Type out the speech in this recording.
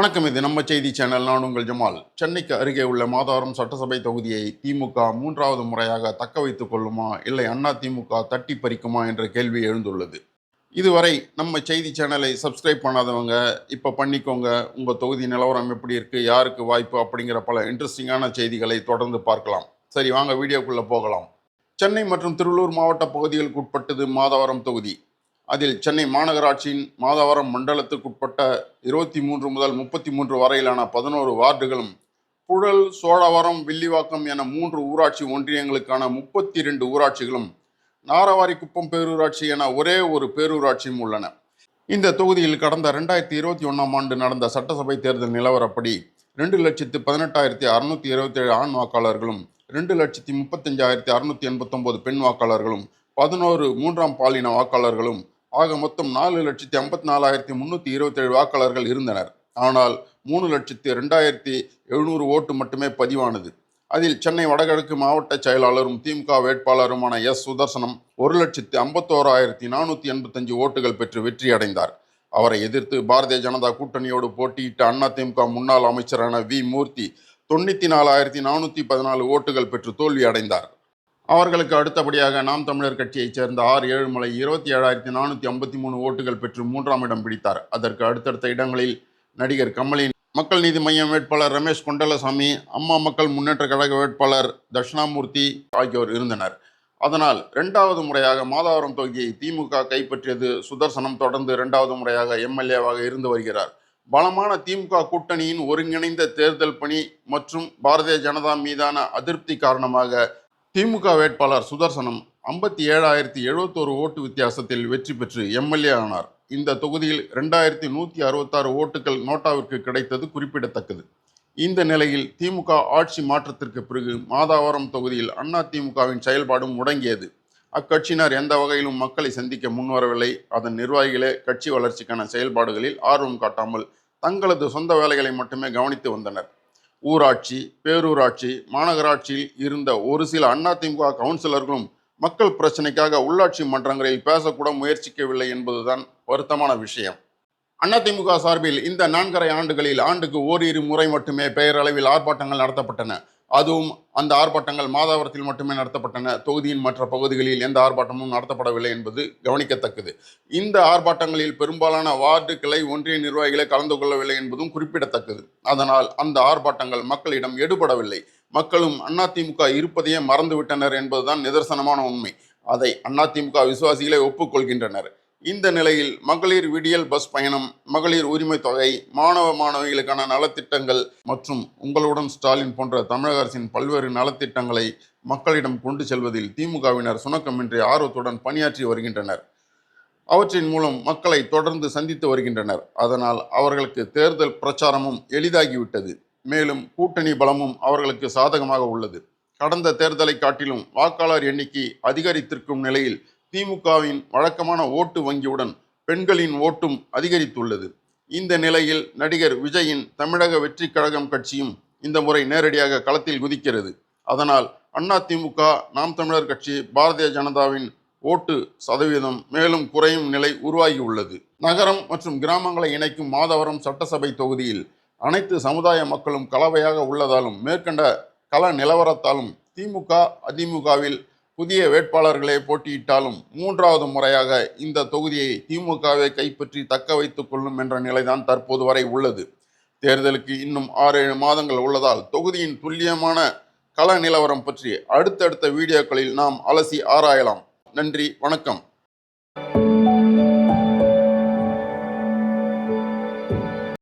வணக்கம் இது நம்ம செய்தி சேனல். நான் உங்கள் ஜமால். சென்னைக்கு அருகே உள்ள மாதவரம் சட்டசபை தொகுதியை திமுக மூன்றாவது முறையாக தக்க வைத்துக் கொள்ளுமா? இல்லை அண்ணா திமுக தட்டி பறிக்குமா? என்ற கேள்வி எழுந்துள்ளது. இதுவரை நம்ம செய்தி சேனலை சப்ஸ்கிரைப் பண்ணாதவங்க இப்போ பண்ணிக்கோங்க. உங்கள் தொகுதி நிலவரம் எப்படி இருக்குது யாருக்கு வாய்ப்பு? அப்படிங்கிற பல இன்ட்ரெஸ்டிங்கான செய்திகளை தொடர்ந்து பார்க்கலாம். சரி வாங்க வீடியோக்குள்ளே போகலாம். சென்னை மற்றும் திருவள்ளூர் மாவட்ட பகுதிகளுக்கு உட்பட்டது மாதவரம் தொகுதி. அதில் சென்னை மாநகராட்சியின் மாதவரம் மண்டலத்துக்குட்பட்ட இருபத்தி மூன்று முதல் முப்பத்தி மூன்று வரையிலான பதினோரு வார்டுகளும் புழல் சோழவரம் வில்லிவாக்கம் என மூன்று ஊராட்சி ஒன்றியங்களுக்கான முப்பத்தி ரெண்டு ஊராட்சிகளும் நாரவாரிக்குப்பம் பேரூராட்சி என ஒரே ஒரு பேரூராட்சியும் உள்ளன. இந்த தொகுதியில் கடந்த ரெண்டாயிரத்தி இருபத்தி ஒன்றாம் ஆண்டு நடந்த சட்டசபை தேர்தல் நிலவரப்படி ரெண்டு லட்சத்து பதினெட்டாயிரத்தி அறுநூத்தி இருபத்தேழு ஆண் வாக்காளர்களும் ரெண்டு லட்சத்தி முப்பத்தஞ்சாயிரத்தி அறுநூத்தி எண்பத்தொன்பது பெண் வாக்காளர்களும் பதினோரு மூன்றாம் பாலின வாக்காளர்களும் ஆக மொத்தம் நாலு லட்சத்தி ஐம்பத்தி நாலாயிரத்தி முந்நூற்றி இருபத்தேழு வாக்காளர்கள் இருந்தனர். ஆனால் மூணு லட்சத்தி ரெண்டாயிரத்தி எழுநூறு ஓட்டு மட்டுமே பதிவானது. அதில் சென்னை வடகிழக்கு மாவட்ட செயலாளரும் திமுக வேட்பாளருமான எஸ். சுதர்சனம் ஒரு லட்சத்தி ஐம்பத்தோராயிரத்தி நானூற்றி எண்பத்தஞ்சு ஓட்டுகள் பெற்று வெற்றி அடைந்தார். அவரை எதிர்த்து பாரதிய ஜனதா கூட்டணியோடு போட்டியிட்ட அண்ணா திமுக முன்னாள் அமைச்சரான வி. மூர்த்தி தொண்ணூற்றி நாலாயிரத்தி நானூற்றி பதினாலு ஓட்டுகள் பெற்று தோல்வி அடைந்தார் அவர்களுக்கு அடுத்தபடியாக நாம் தமிழர் கட்சியைச் சேர்ந்த ஆர் ஏழுமலை இருபத்தி ஏழாயிரத்தி நானூற்றி ஐம்பத்தி மூணு ஓட்டுகள் பெற்று மூன்றாம் இடம் பிடித்தார். அதற்கு அடுத்தடுத்த இடங்களில் நடிகர் கமலின் மக்கள் நீதி மையம் வேட்பாளர் ரமேஷ் கொண்டலசாமி அம்மா மக்கள் முன்னேற்ற கழக வேட்பாளர் தட்சிணாமூர்த்தி ஆகியோர் இருந்தனர். அதனால் இரண்டாவது முறையாக மாதாவரம் தொகுதியை திமுக கைப்பற்றியது சுதர்சனம். தொடர்ந்து இரண்டாவது முறையாக எம்எல்ஏவாக இருந்து வருகிறார். பலமான திமுக கூட்டணியின் ஒருங்கிணைந்த தேர்தல் பணி மற்றும் பாரதிய ஜனதா மீதான அதிருப்தி காரணமாக திமுக வேட்பாளர் சுதர்சனம் ஐம்பத்தி ஏழாயிரத்தி எழுபத்தோரு ஓட்டு வித்தியாசத்தில் வெற்றி பெற்று எம்எல்ஏ ஆனார். இந்த தொகுதியில் ரெண்டாயிரத்தி நூற்றி அறுபத்தாறு ஓட்டுகள் நோட்டாவிற்கு கிடைத்தது குறிப்பிடத்தக்கது. இந்த நிலையில் திமுக ஆட்சி மாற்றத்திற்கு பிறகு மாதாவரம் தொகுதியில் அண்ணா திமுகவின் செயல்பாடும் முடங்கியது. அக்கட்சியினர் எந்த வகையிலும் மக்களை சந்திக்க முன்வரவில்லை. அதன் நிர்வாகிகளே கட்சி வளர்ச்சிக்கான செயல்பாடுகளில் ஆர்வம் காட்டாமல் தங்களது சொந்த வேலைகளை மட்டுமே கவனித்து வந்தனர். ஊராட்சி பேரூராட்சி மாநகராட்சியில் இருந்த ஒரு சில அதிமுக கவுன்சிலர்களும் மக்கள் பிரச்சனைக்காக உள்ளாட்சி மன்றங்களில் பேசக்கூட முயற்சிக்கவில்லை என்பதுதான் வருத்தமான விஷயம். அதிமுக சார்பில் இந்த நான்கரை ஆண்டுகளில் ஆண்டுக்கு ஓரிரு முறை மட்டுமே பெயரளவில் ஆர்ப்பாட்டங்கள் நடத்தப்பட்டன. அதுவும் அந்த ஆர்ப்பாட்டங்கள் மாதாவரத்தில் மட்டுமே நடத்தப்பட்டன. தொகுதியின் மற்ற பகுதிகளில் எந்த ஆர்ப்பாட்டமும் நடத்தப்படவில்லை என்பது கவனிக்கத்தக்கது. இந்த ஆர்ப்பாட்டங்களில் பெரும்பாலான வார்டு கிளை ஒன்றிய நிர்வாகிகளை கலந்து கொள்ளவில்லை என்பதும் குறிப்பிடத்தக்கது. அதனால் அந்த ஆர்ப்பாட்டங்கள் மக்களிடம் எடுபடவில்லை. மக்களும் அதிமுக இருப்பதையே மறந்துவிட்டனர் என்பதுதான் நிதர்சனமான உண்மை. அதை அதிமுக விசுவாசிகளை ஒப்புக்கொள்கின்றனர். இந்த நிலையில் மகளிர் விடியல் பஸ் பயணம் மகளிர் உரிமை தொகை மாணவ மாணவிகளுக்கான நலத்திட்டங்கள் மற்றும் உங்களுடன் ஸ்டாலின் போன்ற தமிழக அரசின் பல்வேறு நலத்திட்டங்களை மக்களிடம் கொண்டு செல்வதில் திமுகவினர் சுணக்கமின்றி ஆர்வத்துடன் பணியாற்றி வருகின்றனர். அவற்றின் மூலம் மக்களை தொடர்ந்து சந்தித்து வருகின்றனர். அதனால் அவர்களுக்கு தேர்தல் பிரச்சாரமும் எளிதாகிவிட்டது. மேலும் கூட்டணி பலமும் அவர்களுக்கு சாதகமாக உள்ளது. கடந்த தேர்தலை காட்டிலும் வாக்காளர் எண்ணிக்கை அதிகரித்திருக்கும் நிலையில் திமுகவின் வழக்கமான ஓட்டு வங்கியுடன் பெண்களின் ஓட்டும் அதிகரித்துள்ளது. இந்த நிலையில் நடிகர் விஜயின் தமிழக வெற்றி கழகம் கட்சியும் இந்த முறை நேரடியாக களத்தில் குதிக்கிறது. அதனால் அதிமுக நாம் தமிழர் கட்சி பாரதிய ஜனதாவின் ஓட்டு சதவீதம் மேலும் குறையும் நிலை உருவாகியுள்ளது. நகரம் மற்றும் கிராமங்களை இணைக்கும் மாதவரம் சட்டசபை தொகுதியில் அனைத்து சமுதாய மக்களும் கலவையாக உள்ளதாலும் மேற்கண்ட கள நிலவரத்தாலும் திமுக அதிமுகவில் புதிய வேட்பாளர்களே போட்டியிட்டாலும் மூன்றாவது முறையாக இந்த தொகுதியை திமுகவை கைப்பற்றி தக்க வைத்துக் கொள்ளும் என்ற நிலைதான் தற்போது வரை உள்ளது. தேர்தலுக்கு இன்னும் ஆறு ஏழு மாதங்கள் உள்ளதால் தொகுதியின் துல்லியமான கள நிலவரம் பற்றி அடுத்தடுத்த வீடியோக்களில் நாம் அலசி ஆராயலாம். நன்றி வணக்கம்.